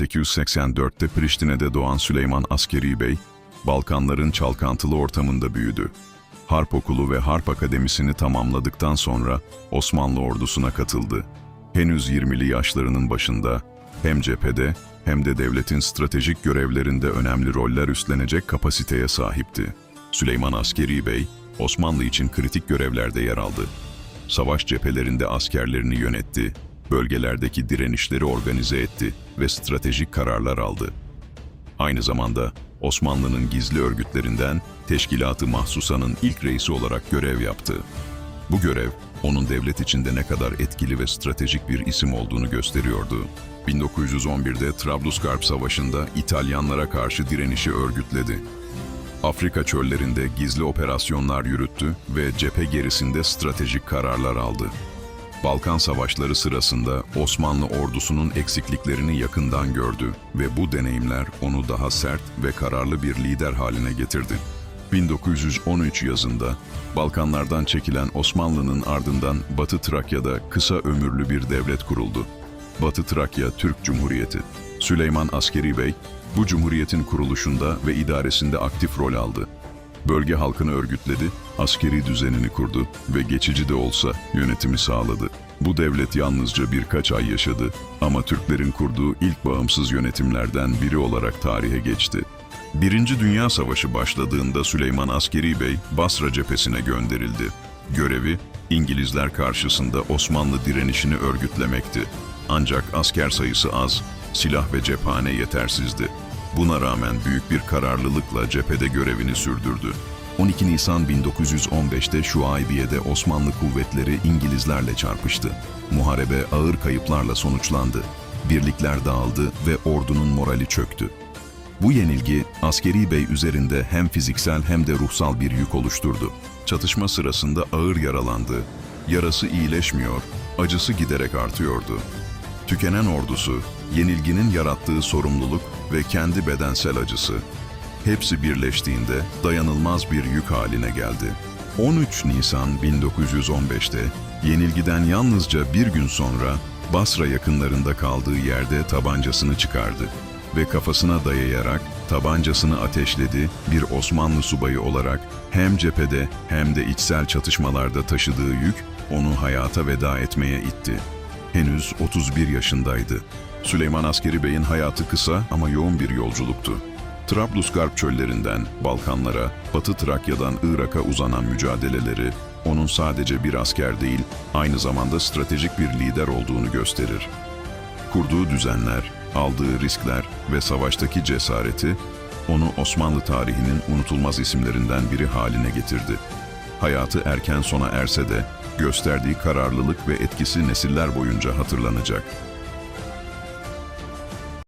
1884'te Priştine'de doğan Süleyman Askeri Bey, Balkanların çalkantılı ortamında büyüdü. Harp Okulu ve Harp Akademisi'ni tamamladıktan sonra Osmanlı ordusuna katıldı. Henüz 20'li yaşlarının başında hem cephede hem de devletin stratejik görevlerinde önemli roller üstlenecek kapasiteye sahipti. Süleyman Askeri Bey, Osmanlı için kritik görevlerde yer aldı. Savaş cephelerinde askerlerini yönetti, bölgelerdeki direnişleri organize etti ve stratejik kararlar aldı. Aynı zamanda Osmanlı'nın gizli örgütlerinden Teşkilat-ı Mahsusa'nın ilk reisi olarak görev yaptı. Bu görev, onun devlet içinde ne kadar etkili ve stratejik bir isim olduğunu gösteriyordu. 1911'de Trablusgarp Savaşı'nda İtalyanlara karşı direnişi örgütledi. Afrika çöllerinde gizli operasyonlar yürüttü ve cephe gerisinde stratejik kararlar aldı. Balkan Savaşları sırasında Osmanlı ordusunun eksikliklerini yakından gördü ve bu deneyimler onu daha sert ve kararlı bir lider haline getirdi. 1913 yazında Balkanlardan çekilen Osmanlı'nın ardından Batı Trakya'da kısa ömürlü bir devlet kuruldu. Batı Trakya Türk Cumhuriyeti. Süleyman Askeri Bey, bu cumhuriyetin kuruluşunda ve idaresinde aktif rol aldı. Bölge halkını örgütledi, askeri düzenini kurdu ve geçici de olsa yönetimi sağladı. Bu devlet yalnızca birkaç ay yaşadı ama Türklerin kurduğu ilk bağımsız yönetimlerden biri olarak tarihe geçti. Birinci Dünya Savaşı başladığında Süleyman Askeri Bey Basra cephesine gönderildi. Görevi İngilizler karşısında Osmanlı direnişini örgütlemekti. Ancak asker sayısı az, silah ve cephane yetersizdi. Buna rağmen büyük bir kararlılıkla cephede görevini sürdürdü. 12 Nisan 1915'te Şuaybiye'de Osmanlı kuvvetleri İngilizlerle çarpıştı. Muharebe ağır kayıplarla sonuçlandı. Birlikler dağıldı ve ordunun morali çöktü. Bu yenilgi askeri bey üzerinde hem fiziksel hem de ruhsal bir yük oluşturdu. Çatışma sırasında ağır yaralandı. Yarası iyileşmiyor, acısı giderek artıyordu. Tükenen ordusu, yenilginin yarattığı sorumluluk ve kendi bedensel acısı, hepsi birleştiğinde dayanılmaz bir yük haline geldi. 13 Nisan 1915'te yenilgiden yalnızca bir gün sonra Basra yakınlarında kaldığı yerde tabancasını çıkardı ve kafasına dayayarak tabancasını ateşledi bir Osmanlı subayı olarak hem cephede hem de içsel çatışmalarda taşıdığı yük onu hayata veda etmeye itti. Henüz 31 yaşındaydı. Süleyman Askeri Bey'in hayatı kısa ama yoğun bir yolculuktu. Trablusgarp çöllerinden Balkanlara, Batı Trakya'dan Irak'a uzanan mücadeleleri onun sadece bir asker değil, aynı zamanda stratejik bir lider olduğunu gösterir. Kurduğu düzenler, aldığı riskler ve savaştaki cesareti onu Osmanlı tarihinin unutulmaz isimlerinden biri haline getirdi. Hayatı erken sona erse de gösterdiği kararlılık ve etkisi nesiller boyunca hatırlanacak.